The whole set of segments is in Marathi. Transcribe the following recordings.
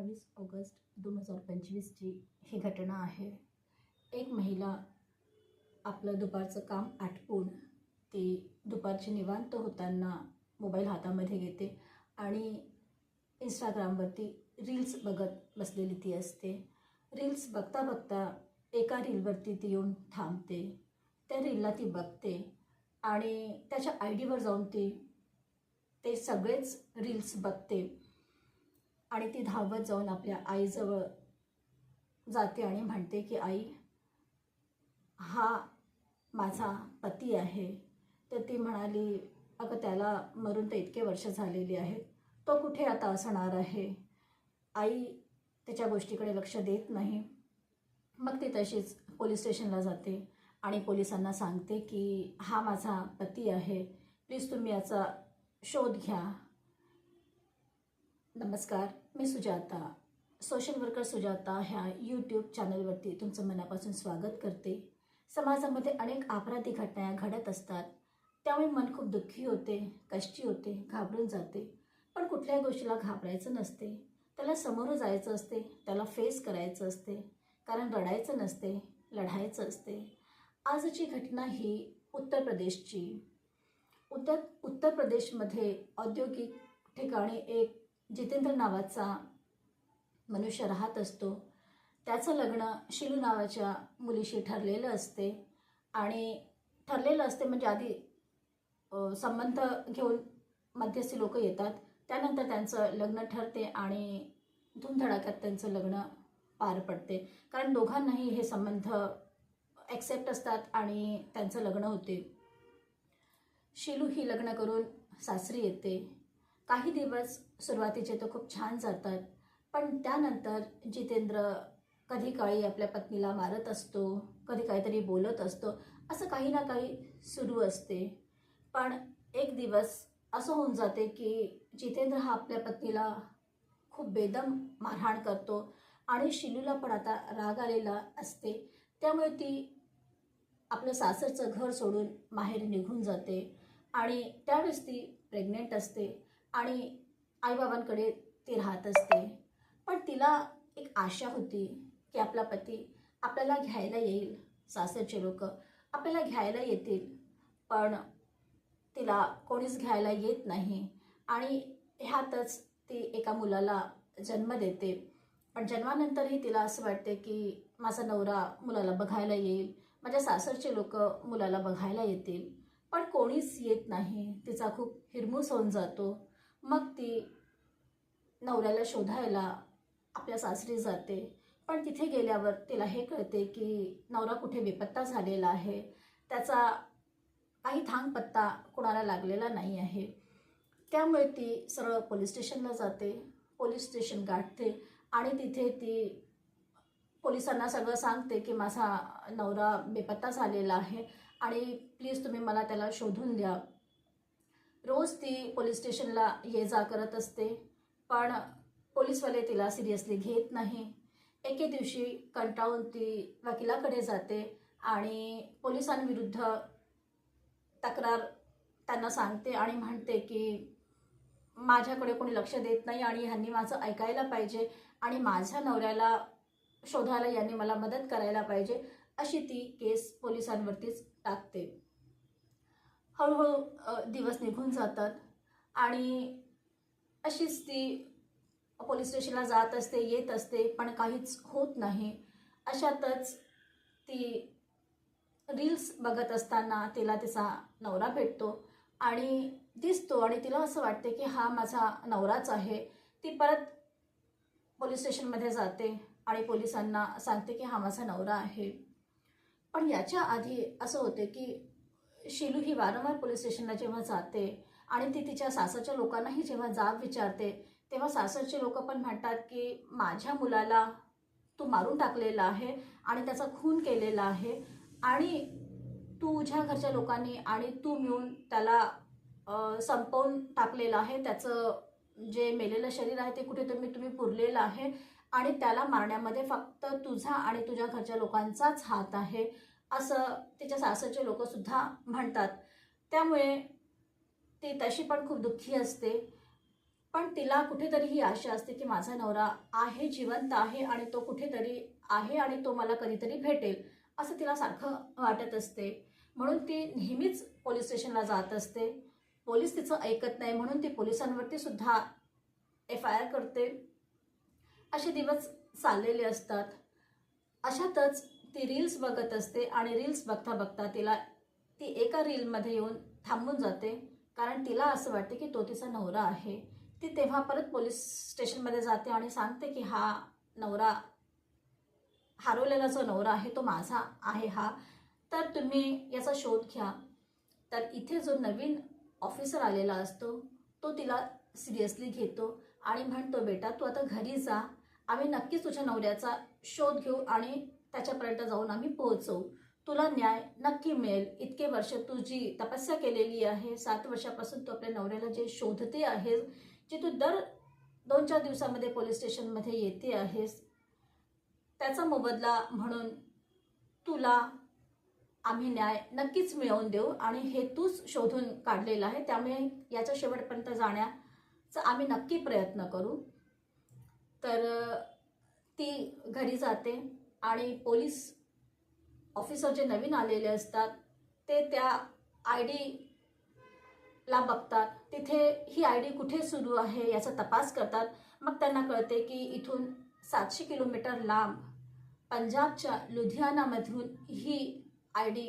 अठ्ठावीस ऑगस्ट दोन हजार पंचवीसची ही घटना आहे. एक महिला आपलं दुपारचं काम आटपून ती दुपारची निवांत होताना मोबाईल हातामध्ये घेते आणि इंस्टाग्रामवरती रील्स बघत बसलेली ती असते. रील्स बघता बघता एका रीलवरती ती येऊन थांबते. त्या रीलला ती बघते आणि त्याच्या आय डीवर जाऊन ती ते सगळेच रील्स बघते. आणि ती धावत जाऊन आपल्या आईजवळ जाते आणि म्हणते की आई हा माझा पती आहे. तर ती म्हणाली अगं त्याला मरून तर इतके वर्ष झालेली आहेत. तो कुठे आता असणार आहे? आई त्याच्या गोष्टीकडे लक्ष देत नाही. मग ती तशीच पोलीस स्टेशनला जाते आणि पोलिसांना सांगते की हा माझा पती आहे. प्लीज तुम्ही याचा शोध घ्या. नमस्कार मी सुजाता. सोशल वर्कर सुजाता ह्या यूट्यूब चॅनलवरती तुमचं मनापासून स्वागत करते. समाजामध्ये अनेक अपराधी घटना घडत असतात. त्यामुळे मन खूप दुःखी होते कष्टी होते घाबरून जाते. पण कुठल्याही गोष्टीला घाबरायचं नसते. त्याला समोर जायचं असते त्याला फेस करायचं असते. कारण रडायचं नसते लढायचं असते. आजची घटना ही उत्तर प्रदेशची. उत्तर उत्तर प्रदेशमध्ये औद्योगिक ठिकाणी एक जितेंद्र नावाचा मनुष्य राहत असतो. त्याचं लग्न शिलू नावाच्या मुलीशी ठरलेलं असते. आणि ठरलेलं असते म्हणजे आधी संबंध घेऊन मध्यस्थी लोक येतात. त्यानंतर त्यांचं लग्न ठरते आणि धूमधडाक्यात त्यांचं लग्न पार पडते. कारण दोघांनाही हे संबंध ॲक्सेप्ट असतात आणि त्यांचं लग्न होते. शिलू ही लग्न करून सासरी येते. काही दिवस सुरुवातीचे तर खूप छान जातात पण त्यानंतर जितेंद्र कधी काळी आपल्या पत्नीला मारत असतो कधी काहीतरी बोलत असतो असं काही ना काही सुरू असते. पण एक दिवस असं होऊन जाते की जितेंद्र हा आपल्या पत्नीला खूप बेदम मारहाण करतो आणि शिलूला पण आता राग आलेला असते. त्यामुळे ती आपलं सासरचं घर सोडून माहेर निघून जाते आणि त्यावेळेस ती प्रेग्नेंट असते. आणि आईबाबांकडे ती राहत असते. पण तिला एक आशा होती की आपला पती आपल्याला घ्यायला येईल. सासरचे लोक आपल्याला घ्यायला येतील. पण तिला कोणीच घ्यायला येत नाही. आणि ह्यातच ती एका मुलाला जन्म देते. पण जन्मानंतरही तिला असं वाटते की माझा नवरा मुलाला बघायला येईल. माझ्या सासरचे लोक मुलाला बघायला येतील. पण कोणीच येत नाही. तिचा खूप हिरमूस होऊन जातो. मग ती नवऱ्याला शोधायला आपल्या सासरी जाते. पण तिथे गेल्यावर तिला हे कळते की नवरा कुठे बेपत्ता झालेला आहे. त्याचा काही थांग पत्ता कोणाला लागलेला नाही आहे. त्यामुळे ती सरळ पोलीस स्टेशनला जाते. पोलीस स्टेशन गाठते आणि तिथे ती पोलिसांना सगळं सांगते की माझा नवरा बेपत्ता झालेला आहे आणि प्लीज तुम्ही मला त्याला शोधून द्या. रोज ती पोलीस स्टेशनला ये जा करत असते पण पोलीसवाले तिला सिरियसली घेत नाही. एके दिवशी कंटाळून ती वकिलाकडे जाते आणि पोलिसांविरुद्ध तक्रार त्यांना सांगते आणि म्हणते की माझ्याकडे कोणी लक्ष देत नाही आणि ह्यांनी माझं ऐकायला पाहिजे आणि माझ्या नवऱ्याला शोधायला यांनी मला मदत करायला पाहिजे अशी ती केस पोलिसांवरतीच टाकते. हळूहळू दिवस निघून जातात. आणि अशीच ती पोलीस स्टेशनला जात असते येत असते पण काहीच होत नाही. अशातच ती रील्स बघत असताना तिला तिचा नवरा भेटतो आणि दिसतो आणि तिला असं वाटते की हा माझा नवराच आहे. ती परत पोलीस स्टेशनमध्ये जाते आणि पोलिसांना सांगते की हा माझा नवरा आहे. पण याच्या आधी असं होते की शिलू ही वारंवार पोलीस स्टेशनला जेव्हा जाते आणि ती तिच्या सासरच्या लोकांनाही जेव्हा जाब विचारते तेव्हा सासरचे लोक पण म्हणतात की माझ्या मुलाला तू मारून टाकलेला आहे आणि त्याचा खून केलेला आहे आणि तुझ्या घरच्या लोकांनी आणि तू मिळून त्याला संपवून टाकलेलं आहे. त्याचं जे मेलेलं शरीर आहे ते कुठे तुम्ही तुम्ही पुरलेलं आहे आणि त्याला मारण्यामध्ये फक्त तुझा आणि तुझ्या घरच्या लोकांचाच हात आहे. असं तिच्या सासरचे लोकसुद्धा म्हणतात. त्यामुळे ती तशी पण खूप दुःखी असते. पण तिला कुठेतरी ही आशा असते की माझा नवरा आहे जिवंत आहे आणि तो कुठेतरी आहे आणि तो मला कधीतरी भेटेल असं तिला सारखं वाटत असते. म्हणून ती नेहमीच पोलीस स्टेशनला जात असते. पोलीस तिचं ऐकत नाही म्हणून ती पोलिसांवरती सुद्धा एफ आय आर करते. असे दिवस चाललेले असतात. अशातच ती रील्स बघत असते आणि रील्स बघता बघता तिला ती एका रीलमध्ये येऊन थांबून जाते. कारण तिला असं वाटते की तो तिचा नवरा आहे. ती तेव्हा परत पोलीस स्टेशनमध्ये जाते आणि सांगते की हा नवरा हरवलेला जो नवरा आहे तो माझा आहे हा. तर तुम्ही याचा शोध घ्या. तर इथे जो नवीन ऑफिसर आलेला असतो तो तिला सिरियसली घेतो आणि म्हणतो बेटा तू आता घरी जा. आम्ही नक्कीच तुझ्या नवऱ्याचा शोध घेऊ आणि त्याच्यापर्यंत जाऊन आम्ही पोहोचवू तुला न्याय नक्की मिळेल. इतके वर्ष तू जी तपस्या केलेली आहे सात वर्षापासून तू आपल्या नवऱ्याला जे शोधते आहेस जे तू दर दोन चार दिवसामध्ये पोलीस स्टेशनमध्ये येते आहेस त्याचा मोबदला म्हणून तुला आम्ही न्याय नक्कीच मिळवून देऊ आणि हे तूच शोधून काढलेलं आहे. त्यामुळे याच्या शेवटपर्यंत जाण्याचा आम्ही नक्की प्रयत्न करू. तर ती घरी जाते. आणि पोलीस ऑफिसर जे नवीन आलेले असतात ते त्या आय डीला बघतात. तिथे ही आय डी कुठे सुरू आहे याचा तपास करतात. मग त्यांना कळते की इथून सातशे किलोमीटर लांब पंजाबच्या लुधियानामधून ही आय डी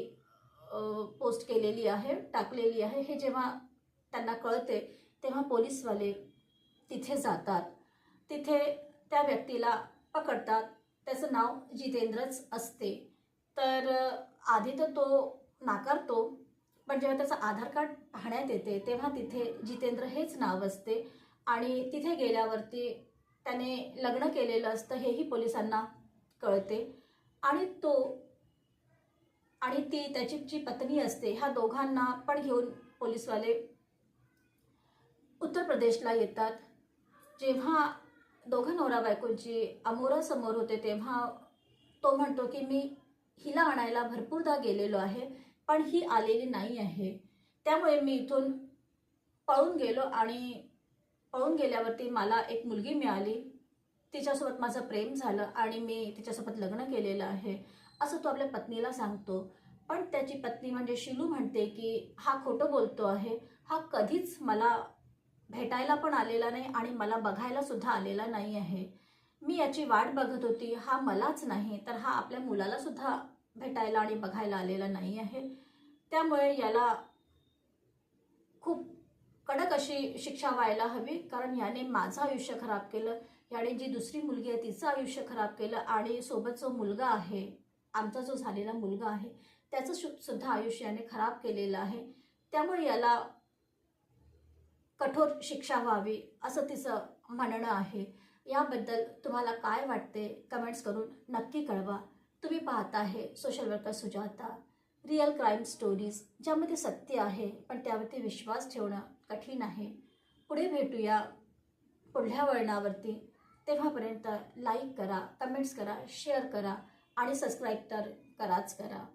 पोस्ट केलेली आहे टाकलेली आहे. हे जेव्हा त्यांना कळते तेव्हा पोलीसवाले तिथे जातात. तिथे त्या व्यक्तीला पकडतात. त्याचं नाव जितेंद्रच असते. तर आधी तर तो नाकारतो पण जेव्हा त्याचं आधार कार्ड पाहण्यात येते तेव्हा तिथे जितेंद्र हेच नाव असते. आणि तिथे गेल्यावरती त्याने लग्न केलेलं असतं हेही पोलिसांना कळते. आणि तो आणि ती त्याची जी पत्नी असते ह्या दोघांना पण घेऊन पोलीसवाले उत्तर प्रदेशला येतात. जेव्हा दोघं नवरा अमोरा अमोरासमोर होते तेव्हा तो म्हणतो की मी हिला आणायला भरपूरदा गेलेलो आहे पण ही आलेली नाही आहे. त्यामुळे मी इथून पळून गेलो आणि पळून गेल्यावरती मला एक मुलगी मिळाली. तिच्यासोबत माझं प्रेम झालं आणि मी तिच्यासोबत लग्न केलेलं आहे असं तो आपल्या पत्नीला सांगतो. पण त्याची पत्नी म्हणजे शिलू म्हणते की हा खोटं बोलतो आहे. हा कधीच मला भेटायला पण आलेला नाही आणि मला बघायला सुद्धा आलेला नाही आहे. मी याची वाट बघत होती. हा मलाच नाही तर हा आपल्या मुलाला सुद्धा भेटायला आणि बघायला आलेला नाही आहे. त्यामुळे याला खूप कडक अशी शिक्षा व्हायला हवी कारण याने माझं आयुष्य खराब केलं याने जी दुसरी मुलगी आहे तिचं आयुष्य खराब केलं आणि सोबत जो मुलगा आहे आमचा जो झालेला मुलगा आहे त्याचं सुद्धा आयुष्य याने खराब केलेलं आहे. त्यामुळे याला कठोर शिक्षा व्हावी असं तिचं म्हणणं आहे. याबद्दल तुम्हाला काय वाटते? कमेंट्स करून नक्की कळवा. तुम्ही पाहत आहे social worker Sujata. Real crime stories ज्यामध्ये सत्य आहे पण त्यावरती विश्वास ठेवणं कठीण आहे. पुढे भेटूया पुढल्या वळणावरती. तेव्हापर्यंत लाईक करा कमेंट्स करा शेअर करा आणि सबस्क्राईब तर कराच करा.